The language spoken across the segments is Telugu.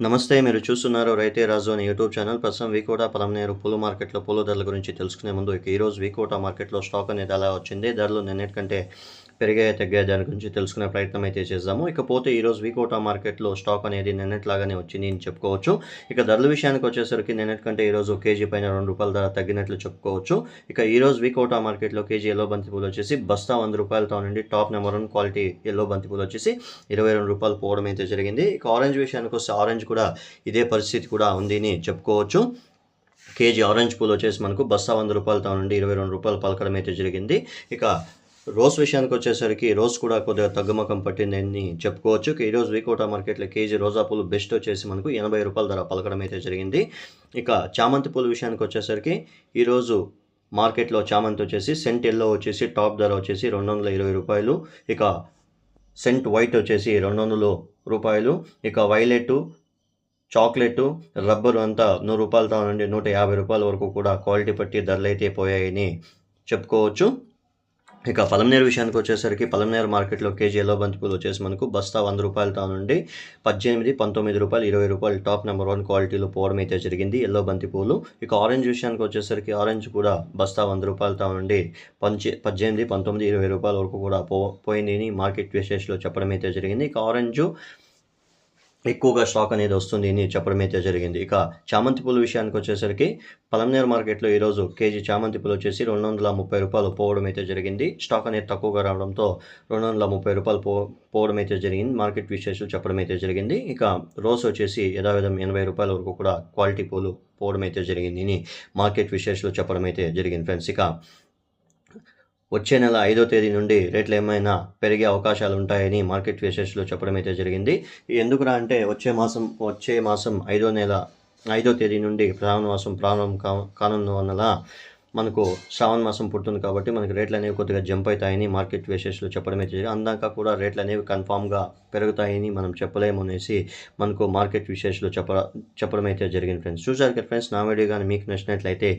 నమస్తే మీరు చూస్తున్నారు రైతే రాజు అని యూట్యూబ్ ఛానల్. ప్రస్తుతం వీకోటా పలమనేరు పూల మార్కెట్లో పూల ధరల గురించి తెలుసుకునే ముందు ఇక ఈరోజు వీకోటా మార్కెట్లో స్టాక్ అనేది ఎలా వచ్చింది? ధరలు నిన్నటికంటే పెరిగాయి తగ్గాయి దాని గురించి తెలుసుకునే ప్రయత్నం అయితే చేద్దాము. ఇకపోతే ఈరోజు వీకోటా మార్కెట్లో స్టాక్ అనేది నిన్నట్లాగానే వచ్చింది అని చెప్పుకోవచ్చు. ఇక ధరల విషయానికి వచ్చేసరికి నిన్నటికంటే ఈరోజు కేజీ పైన రెండు రూపాయల ధర తగ్గినట్లు చెప్పుకోవచ్చు. ఇక ఈరోజు వీకోటా మార్కెట్లో కేజీ ఎల్లో బంతి పూలు వచ్చేసి బస్తా వంద రూపాయలతో నుండి top number one quality yellow బంతి పూలు వచ్చేసి ఇరవై రెండు రూపాయలు పోవడం అయితే జరిగింది. ఇక ఆరెంజ్ విషయానికి వస్తే ఆరెంజ్ కూడా ఇదే పరిస్థితి కూడా ఉంది అని చెప్పుకోవచ్చు. కేజీ ఆరెంజ్ పూలు వచ్చేసి మనకు బస్తా వంద రూపాయలతో నుండి ఇరవై రెండు రూపాయలు పలకడం అయితే జరిగింది. ఇక రోజ్ విషయానికి వచ్చేసరికి రోజ్ కూడా కొద్దిగా తగ్గుముఖం పట్టిందని చెప్పుకోవచ్చు. ఈరోజు వీకోటా మార్కెట్లో కేజీ రోజా పూలు బెస్ట్ వచ్చేసి మనకు ఎనభై రూపాయల ధర పలకడం అయితే జరిగింది. ఇక చామంతి పూల విషయానికి వచ్చేసరికి ఈరోజు మార్కెట్లో చామంతి వచ్చేసి సెంట్ ఎల్లో వచ్చేసి టాప్ ధర వచ్చేసి రెండు వందల ఇరవై రూపాయలు. ఇక సెంట్ వైట్ వచ్చేసి రెండు వందలు రూపాయలు. ఇక వైలెట్ చాక్లెట్ రబ్బరు అంతా నూరు రూపాయలతో నుండి నూట యాభై రూపాయల వరకు కూడా క్వాలిటీ బట్టి ధరలు అయితే పోయాయని చెప్పుకోవచ్చు. ఇక పలంనేరు విషయానికి వచ్చేసరికి పలంనేరు మార్కెట్లో కేజీ ఎల్లో బంతిపూలు వచ్చేసి మనకు బస్తా వంద రూపాయలతో నుండి పద్దెనిమిది పంతొమ్మిది రూపాయలు ఇరవై రూపాయలు టాప్ నెంబర్ వన్ క్వాలిటీలో పోవడం అయితే జరిగింది ఎల్లో బంతిపూలు. ఇక ఆరెంజ్ విషయానికి వచ్చేసరికి ఆరెంజ్ కూడా బస్తా వంద రూపాయలతో నుండి పంచి పద్దెనిమిది పంతొమ్మిది ఇరవై రూపాయల వరకు కూడా పో పోయింది. మార్కెట్ విశేషలో చెప్పడం అయితే జరిగింది. ఇక ఆరెంజ్ ఎక్కువగా స్టాక్ అనేది వస్తుంది అని చెప్పడం అయితే జరిగింది. ఇక చామంతి పూల విషయానికి వచ్చేసరికి పలంనేర్ మార్కెట్లో ఈరోజు కేజీ చామంతి పూలు వచ్చేసి రెండు వందల ముప్పై రూపాయలు పోవడం అయితే జరిగింది. స్టాక్ అనేది తక్కువగా రావడంతో రెండు వందల ముప్పై రూపాయలు పో పోవడం అయితే జరిగింది. మార్కెట్ విశేషాలు చెప్పడం అయితే జరిగింది. ఇక రోజ్ వచ్చేసి యథావిధం ఎనభై రూపాయల వరకు కూడా క్వాలిటీ పూలు పోవడం అయితే జరిగింది అని మార్కెట్ విశేషాలు చెప్పడం అయితే జరిగింది. ఫ్రెండ్స్ ఇక వచ్చే నెల ఐదో తేదీ నుండి రేట్లు ఏమైనా పెరిగే అవకాశాలు ఉంటాయని మార్కెట్ విశేషాలు చెప్పడం అయితే జరిగింది. ఎందుకురా అంటే వచ్చే మాసం వచ్చే మాసం ఐదో నెల ఐదో తేదీ నుండి శ్రావణ మాసం ప్రారంభం కా వల్ల మనకు శ్రావణ మాసం పుట్టింది కాబట్టి మనకి రేట్లు అనేవి కొద్దిగా జంప్ అవుతాయని మార్కెట్ విశేషాలు చెప్పడం అయితే జరిగింది. అందాక కూడా రేట్లు అనేవి కన్ఫామ్గా పెరుగుతాయని మనం చెప్పలేము అనేసి మనకు మార్కెట్ విశేషాలు చెప్ప చెప్పడం అయితే జరిగింది ఫ్రెండ్స్ చూసారు కదా ఫ్రెండ్స్ నా వీడియో కానీ మీకు నచ్చినట్లయితే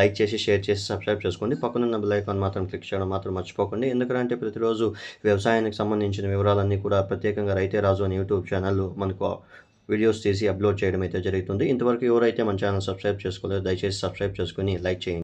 లైక్ చేసి షేర్ చేసి సబ్స్క్రైబ్ చేసుకోండి. పక్కనున్న బెల్ ఐకాన్ మాత్రం క్లిక్ చేయడం మాత్రం మర్చిపోకండి. ఎందుకంటే ప్రతిరోజు వ్యవసాయానికి సంబంధించిన వివరాలన్నీ కూడా ప్రత్యేకంగా రైతే రాజు అని యూట్యూబ్ ఛానల్ మనకు వీడియోస్ చేసి అప్లోడ్ చేయడం అయితే జరుగుతుంది. ఇంతవరకు ఎవరైతే మన ఛానల్ సబ్స్క్రైబ్ చేసుకోలేదో దయచేసి సబ్స్క్రైబ్ చేసుకుని లైక్ చేయండి.